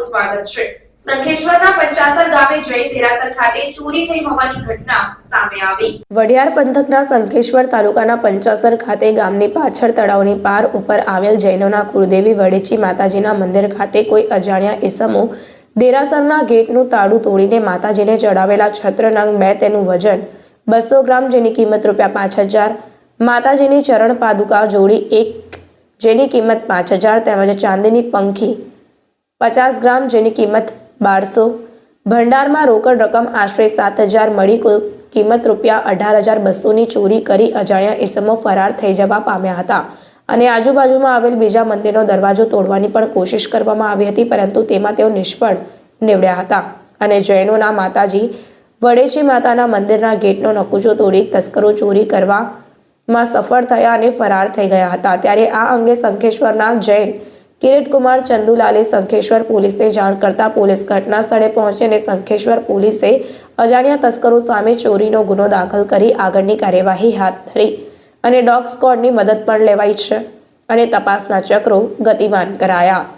સ્વાગત છે. દેરાસરના ગેટનું તાળું તોડીને માતાજીને ચડાવેલા છત્ર નંગ બે તેનું વજન બસો ગ્રામ જેની કિંમત રૂપિયા પાંચ હજાર, માતાજીની ચરણ પાદુકા જોડી એક જેની કિંમત પાંચ હજાર તેમજ ચાંદીની પંખી પચાસ ગ્રામ જેની કિંમત બારસો. ભંડારમાં રોકડ રકમ આશરે સાત હજાર મળી. કુલ કિંમત રૂપિયા અઢાર હજાર બસોની ચોરી કરી અજાણ્યા ઇસમો ફરાર થઈ જવા પામ્યા હતા. અને આજુબાજુમાં આવેલ બીજા મંદિરનો દરવાજો તોડવાની પણ કોશિશ કરવામાં આવી હતી, પરંતુ તેમાં તેઓ નિષ્ફળ નીવડ્યા હતા. અને જૈનોના માતાજી વડેચી માતાના મંદિરના ગેટનો નકુચો તોડી તસ્કરો ચોરી કરવામાં સફળ થયા અને ફરાર થઈ ગયા હતા. ત્યારે આ અંગે શંખેશ્વરના જૈન કિરીટકુમાર ચંદુલાલે સંખેશ્વર પોલીસને જાણ કરતા પોલીસ ઘટના સ્થળે પહોંચી અને સંખેશ્વર પોલીસે અજાણ્યા તસ્કરો સામે ચોરીનો ગુનો દાખલ કરી આગળની કાર્યવાહી હાથ ધરી અને ડોગ સ્કોડની મદદ પણ લેવાઈ છે અને તપાસના ચક્રો ગતિમાન કરાયા.